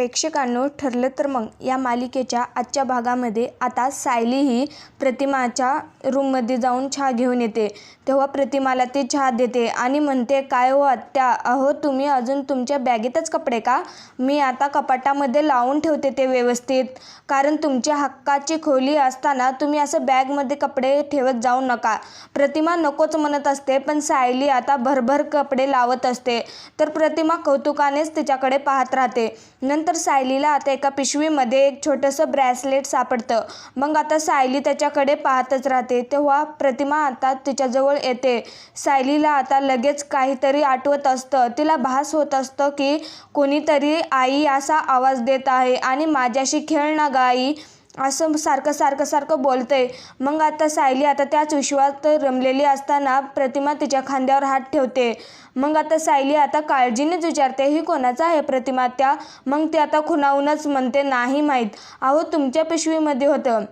प्रेक्षकांनो ठरलं तर मग या मालिकेच्या आजच्या भागामध्ये आता सायली ही प्रतिमाच्या रूममध्ये जाऊन चहा घेऊन येते. तेव्हा प्रतिमाला ती चहा देते आणि म्हणते काय हो आत्या? अहो तुम्ही अजून तुमच्या बॅगेतच कपडे का? मी आता कपाटामध्ये लावून ठेवते ते व्यवस्थित. कारण तुमच्या हक्काची खोली असताना तुम्ही असं बॅगमध्ये कपडे ठेवत जाऊ नका. प्रतिमा नकोच म्हणत असते पण सायली आता भरभर कपडे लावत असते. तर प्रतिमा कौतुकानेच तिच्याकडे पाहत राहते. नंतर सायलीला आता एका पिशवीमध्ये एक छोटंसं ब्रॅसलेट सापडतं. मग आता सायली त्याच्याकडे पाहतच राहते. तेव्हा प्रतिमा आता तिच्याजवळ येते. सायलीला आता लगेच काहीतरी आठवत असतं. तिला भास होत असतं की कोणीतरी आई असा आवाज देत आहे आणि माझ्याशी खेळ ना गाई असं सारखं सारखं सारखं बोलतंय. मग आता सायली आता त्याच विश्वात रमलेली असताना प्रतिमा तिच्या खांद्यावर हात ठेवते. मग आता सायली आता काळजीनेच विचारते ही कोणाचा आहे प्रतिमा त्या? मग ती आता खुणावूनच म्हणते नाही माहीत. अहो तुमच्या पिशवीमध्ये होतं.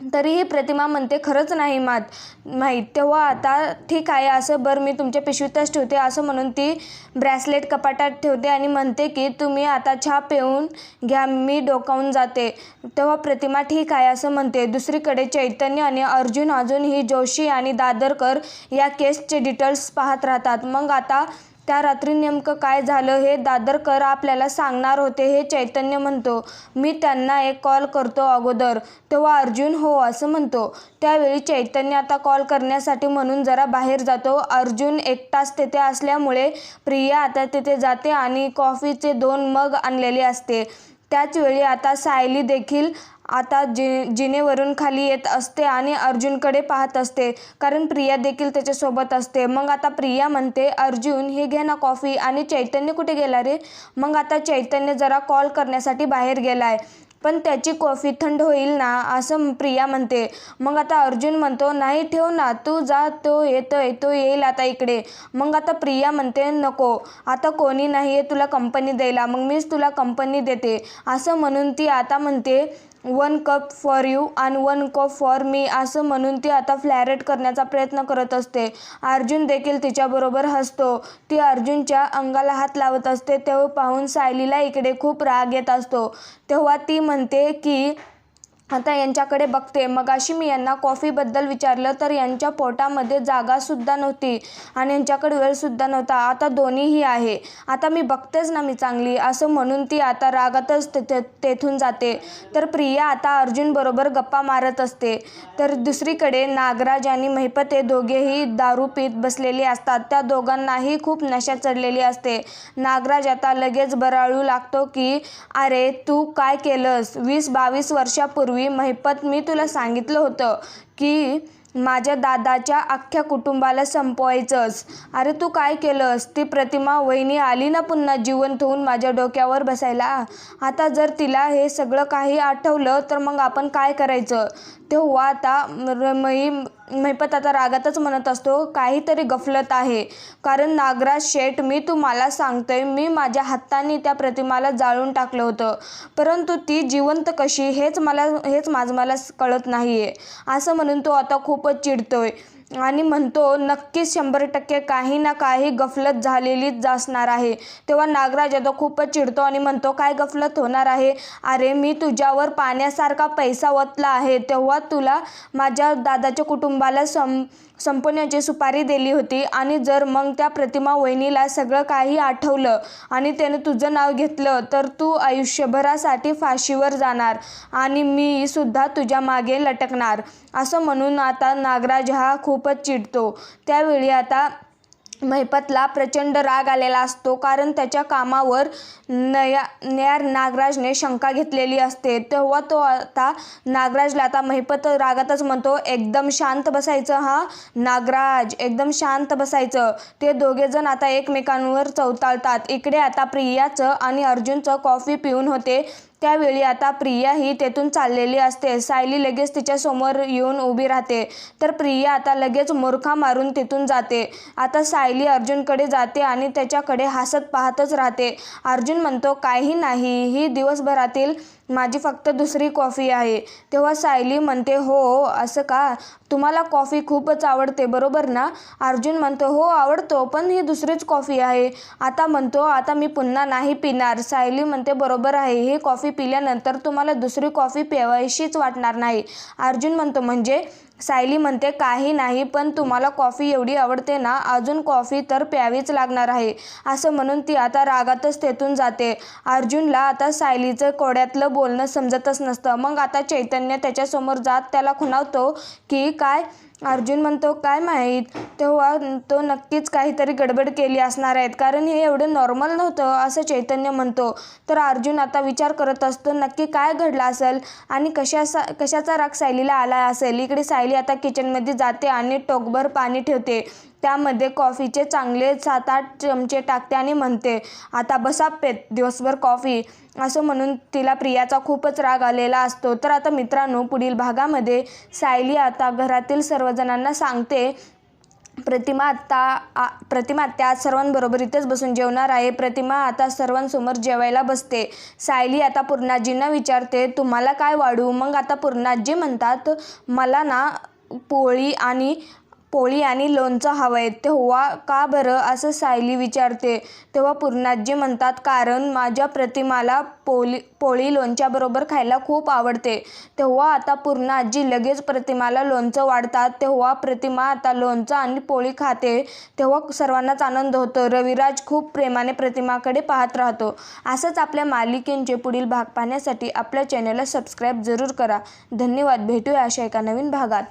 तरीही प्रतिमा म्हणते खरंच नाही मात माहीत तेव्हा आता ठीक आहे असं बरं मी तुमच्या पिशवीतच ठेवते असं म्हणून ती ब्रॅसलेट कपाटात ठेवते आणि म्हणते की तुम्ही आता चहा पिऊन घ्या मी डोकावून जाते. तेव्हा प्रतिमा ठीक आहे असं म्हणते. दुसरीकडे चैतन्य आणि अर्जुन अजूनही जोशी आणि दादरकर या केसचे डिटेल्स पाहत राहतात. मग आता त्या रात्री नेमकं काय झालं हे दादरकर आपल्याला सांगणार होते हे चैतन्य म्हणतो. मी त्यांना एक कॉल करतो अगोदर. तेव्हा अर्जुन हो असं म्हणतो. त्यावेळी चैतन्य आता कॉल करण्यासाठी म्हणून जरा बाहेर जातो. अर्जुन एकटाच तेथे असल्यामुळे प्रिया आता तिथे जाते आणि कॉफीचे दोन मग आणलेले असते. त्याचवेळी आता सायली देखील आता जि जिनेवरून खाली येत असते आणि अर्जुनकडे पाहत असते. कारण प्रिया देखील त्याच्यासोबत असते. मग आता प्रिया म्हणते अर्जुन हे घे ना कॉफी. आणि चैतन्य कुठे गेला रे? मग आता चैतन्य जरा कॉल करण्यासाठी बाहेर गेला आहे पण त्याची कॉफी थंड होईल ना? असं प्रिया म्हणते. मग आता अर्जुन म्हणतो नाही ठेव ना. तू जा. तो येतोय. तो येईल आता इकडे. मग आता प्रिया म्हणते नको. आता कोणी नाही आहे तुला कंपनी द्यायला. मग मीच तुला कंपनी देते. असं म्हणून ती आता म्हणते वन कप फॉर यू आणि वन कप फॉर मी असं म्हणून ती आता फ्लॅरेट करण्याचा प्रयत्न करत असते. अर्जुन देखील तिच्याबरोबर हसतो. ती अर्जुनच्या अंगाला हात लावत असते. तेव्हा पाहून सायलीला इकडे खूप राग येत असतो. तेव्हा ती म्हणते की आता यांच्याकडे बघते. मगाशी मी यांना कॉफीबद्दल विचारलं तर यांच्या पोटामध्ये जागासुद्धा नव्हती आणि यांच्याकडे वेळसुद्धा नव्हता. आता दोन्हीही आहे. आता मी बघतेच ना मी चांगली. असं म्हणून ती आता रागातच तेथे तेथून जाते. तर प्रिया आता अर्जुनबरोबर गप्पा मारत असते. तर दुसरीकडे नागराज आणि महिपते हे दोघेही दारू पीत बसलेले असतात. त्या दोघांनाही खूप नशा चढलेली असते. नागराज आता लगेच बराळू लागतो की अरे तू काय केलंस? वीस बावीस वर्षापूर्वी पूर्वी महिपत मी तुला सांगितलं होतं की माझ्या दादाच्या अख्ख्या कुटुंबाला संपवायचंच. अरे तू काय केलंस? ती प्रतिमा वहिनी आली ना पुन्हा जिवंत होऊन माझ्या डोक्यावर बसायला. आता जर तिला हे सगळं काही आठवलं तर मग आपण काय करायचं? तेव्हा आता मही महिपत आता रागातच म्हणत असतो काहीतरी गफलत आहे. कारण नागराज शेठ मी तुम्हाला सांगतोय मी माझ्या हाताने त्या प्रतिमाला जाळून टाकलं होतं. परंतु ती जिवंत कशी हेच मला हेच माझं मला कळत नाही आहे असं म्हणून तो आता खूपच चिडतोय. आणि म्हणतो नक्कीच शंभर टक्के काही ना काही गफलत झालेलीच असणार आहे. तेव्हा नागराज यादव खूपच चिडतो आणि म्हणतो काय गफलत होणार आहे? अरे मी तुझ्यावर पाण्यासारखा पैसा ओतला आहे. तेव्हा तुला माझ्या दादाच्या कुटुंबाला सं संपवण्याची सुपारी दिली होती आणि जर मग त्या प्रतिमा वहिनीला सगळं काही आठवलं आणि त्याने तुझं नाव घेतलं तर तू आयुष्यभरासाठी फाशीवर जाणार आणि मी सुद्धा तुझ्या मागे लटकणार असं म्हणून आता नागराज हा खूपच चिडतो. त्यावेळी आता महिपतला प्रचंड राग आलेला असतो कारण त्याच्या कामावर नया नयार नागराजने शंका घेतलेली असते. तेव्हा तो आता नागराजला आता महिपत रागातच म्हणतो एकदम शांत बसायचं हा नागराज एकदम शांत बसायचं. ते दोघेजण आता एकमेकांवर चवताळतात इकडे आता प्रियाचं आणि अर्जुनचं कॉफी पिऊन होते. त्यावेळी आता प्रिया ही तेथून चाललेली असते. सायली लगेच तिच्या समोर येऊन उभी राहते. तर प्रिया आता लगेच मूर्खा मारून तिथून जाते. आता सायली अर्जुनकडे जाते आणि त्याच्याकडे हसत पाहतच राहते. अर्जुन म्हणतो काही नाही. ही दिवसभरातील माझी फक्त दुसरी कॉफी आहे. तेव्हा सायली म्हणते हो, हो असं का? तुम्हाला कॉफी खूपच आवडते बरोबर ना? अर्जुन म्हणतो हो आवडतो पण ही दुसरीच कॉफी आहे. आता म्हणतो आता मी पुन्हा नाही पिणार. सायली म्हणते बरोबर आहे. ही कॉफी पिल्यानंतर तुम्हाला दुसरी कॉफी प्यावायशीच वाटणार नाही. अर्जुन म्हणतो म्हणजे सायली म्हणते काही नाही पण तुम्हाला कॉफी एवढी आवडते ना अजून कॉफी तर प्यावीच लागणार आहे. असं म्हणून ती आता रागातच तेथून जाते. अर्जुनला आता सायलीचं कोड्यातलं बोलणं समजतच नसतं. मग आता चैतन्य त्याच्यासमोर जात त्याला खुणावतो की काय? अर्जुन म्हणतो काय माहीत तेव्हा तो नक्कीच काहीतरी गडबड केली असणार आहेत कारण हे एवढं नॉर्मल नव्हतं असं चैतन्य म्हणतो. तर अर्जुन आता विचार करत असतो नक्की काय घडलं असेल? आणि कशाचा कशाचा राग सायलीला आला असेल? इकडे सायली आता किचनमध्ये जाते आणि टोकभर पाणी ठेवते. त्यामध्ये कॉफीचे चांगले सात आठ चमचे टाकते आणि म्हणते आता बसा पेत दिवसभर कॉफी. असं म्हणून तिला प्रियाचा खूपच राग आलेला असतो. तर आता मित्रांनो पुढील भागामध्ये सायली आता घरातील सर्वजणांना सांगते प्रतिमा आत्ता आ प्रतिमा आत्या आज सर्वांबरोबर इथेच बसून जेवणार आहे. प्रतिमा आता सर्वांसमोर जेवायला बसते. सायली आता पूर्णाजींना विचारते तुम्हाला काय वाढू? मग आता पूर्णाजी म्हणतात मला ना पोळी आणि पोळी आणि लोणचं हवं आहे तेव्हा का बरं असं सायली विचारते. तेव्हा पूर्णाजी म्हणतात कारण माझ्या प्रतिमाला पोळी पोळी लोणच्याबरोबर खायला खूप आवडते. तेव्हा आता पूर्णाजी लगेच प्रतिमाला लोणचं वाढतात. तेव्हा प्रतिमा आता लोणचं आणि पोळी खाते. तेव्हा सर्वांनाच आनंद होतो. रविराज खूप प्रेमाने प्रतिमाकडे पाहत राहतो. असंच आपल्या मालिकेंचे पुढील भाग पाहण्यासाठी आपल्या चॅनलला सबस्क्राईब जरूर करा. धन्यवाद. भेटूया अशा एका नवीन भागात.